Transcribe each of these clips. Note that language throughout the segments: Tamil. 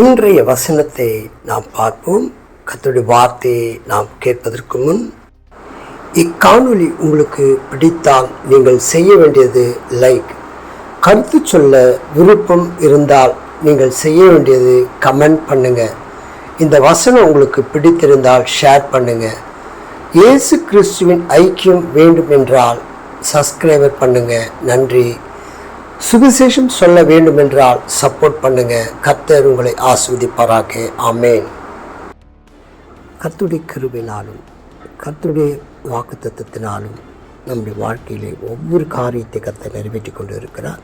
இன்றைய வசனத்தை நாம் பார்ப்போம். கத்துடைய வார்த்தையை நாம் கேட்பதற்கு முன் இக்காணொளி உங்களுக்கு பிடித்தால் நீங்கள் செய்ய வேண்டியது லைக் கருத்து சொல்ல விருப்பம் இருந்தால் நீங்கள் செய்ய வேண்டியது கமெண்ட் பண்ணுங்க. இந்த வசனம் உங்களுக்கு பிடித்திருந்தால் ஷேர் பண்ணுங்க. இயேசு கிறிஸ்துவின் ஐக்கியம் வேண்டும் என்றால் சப்ஸ்கிரைபர் பண்ணுங்க. நன்றி. சுவிசேஷம் சொல்ல வேண்டும் என்றால் சப்போர்ட் பண்ணுங்க. கர்த்தர் உங்களை ஆஸ்வதிப்பாராக ஆமேன். கத்துடைய கிருபினாலும் கத்துடைய வாக்கு தத்துவத்தினாலும் நம்முடைய வாழ்க்கையிலே ஒவ்வொரு காரியத்தை கத்தை நிறைவேற்றி கொண்டு இருக்கிறார்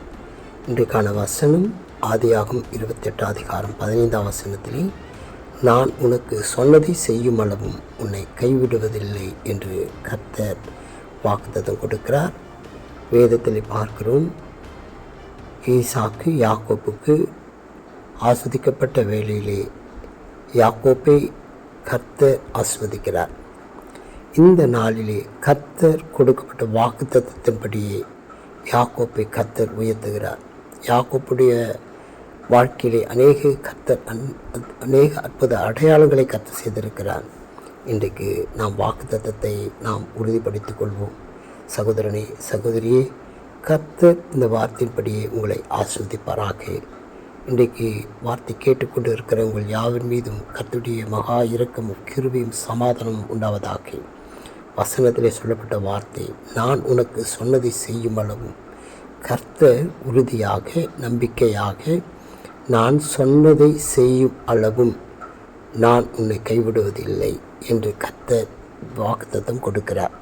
இன்றைக்கான வசனம் ஆதியாகும் இருபத்தெட்டு அதிகாரம் பதினைந்தாம் வசனத்திலே நான் உனக்கு சொன்னதை செய்யும் அளவும் உன்னை கைவிடுவதில்லை என்று கர்த்தர் வாக்குத்தத்தம் கொடுக்கிறார். வேதத்தில் பார்க்கிறோம் ஈசாக்கு யாக்கோப்புக்கு ஆஸ்வதிக்கப்பட்ட வேளையிலே யாக்கோப்பை கர்த்தர் ஆஸ்வதிக்கிறார். இந்த நாளிலே கர்த்தர் கொடுக்கப்பட்ட வாக்கு தத்துவத்தின்படியே யாக்கோப்பை கர்த்தர் உயர்த்துகிறார். யாக்கோப்புடைய வாழ்க்கையிலே அநேக கர்த்தர் அந் அநேக அற்புத அடையாளங்களை கர்த்தர் செய்திருக்கிறார். இன்றைக்கு நாம் வாக்கு தத்துவத்தை நாம் உறுதிப்படுத்திக் கொள்வோம். சகோதரனே சகோதரியே கர்த்தர் இந்த வார்த்தையின்படியே உங்களை ஆஸ்வதிப்பாராக இன்றைக்கு வார்த்தை கேட்டுக்கொண்டு இருக்கிற உங்கள் யாவின் மீதும் கத்துடைய மகா இரக்கமும் கிருவியும் சமாதானமும் உண்டாவதாக. வசனத்திலே சொல்லப்பட்ட வார்த்தை நான் உனக்கு சொன்னதை செய்யும் அளவும் கர்த்தர் உறுதியாக நம்பிக்கையாக நான் சொன்னதை செய்யும் அளவும் நான் உன்னை கைவிடுவதில்லை என்று கர்த்தர் வாக்குத்தத்தம் கொடுக்கிறார்.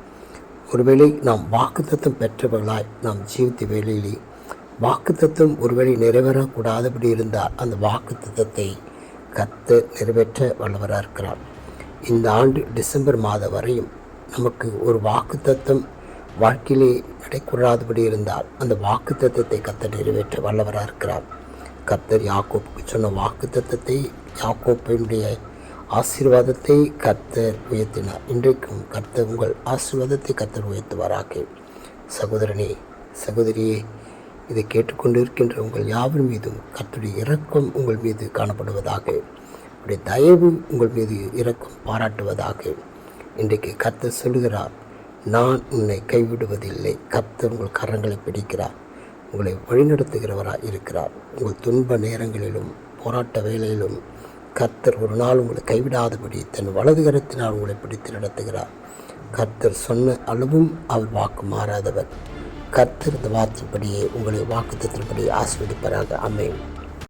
ஒருவேளை நாம் வாக்குத்தத்தம் பெற்றவர்களாய் நாம் ஜீவித்த வேளையிலே வாக்குத்தத்தம் ஒருவேளை நிறைவேறக்கூடாதபடி இருந்தால் அந்த வாக்குத்தத்தத்தை கத்து நிறைவேற்ற வல்லவராக இருக்கிறார். இந்த ஆண்டு டிசம்பர் மாதம் வரையும் நமக்கு ஒரு வாக்குத்தத்தம் வாழ்க்கையிலே நடைபெறாதபடி இருந்தால் அந்த வாக்குத்தத்தை கத்த நிறைவேற்ற வல்லவராக இருக்கிறார். கத்தர் யாக்கோப்புக்கு சொன்ன வாக்குத்தத்தத்தை யாக்கோப்பினுடைய ஆசீர்வாதத்தை கர்த்தர் உயர்த்தினார். இன்றைக்கும் கர்த்தர் உங்கள் ஆசீர்வாதத்தை கர்த்தர் உயர்த்துவாராக. சகோதரனே சகோதரியே இதை கேட்டுக்கொண்டு இருக்கின்ற உங்கள் யாவர் மீதும் கர்த்தருடைய இரக்கம் உங்கள் மீது காணப்படுவதாக. உடைய தயவு உங்கள் மீது இரக்கம் பாராட்டுவதாக. இன்றைக்கு கர்த்தர் சொல்கிறார் நான் உன்னை கைவிடுவதில்லை. கர்த்தர் உங்கள் கரங்களை பிடிக்கிறார். உங்களை வழிநடத்துகிறவராக இருக்கிறார். உங்கள் துன்ப நேரங்களிலும் போராட்ட வேலையிலும் கர்த்தர் ஒரு நாள் உங்களை கைவிடாதபடி தன் வலது கரத்தினால் உங்களை பிடித்து நடத்துகிறார். கர்த்தர் சொன்ன அளவும் அவர் வாக்கு மாறாதவர். கர்த்தர் இந்த வார்த்தைப்படியே உங்களை வாக்குத்தத்தின்படி ஆஸ்வதிப்பராக அமையும்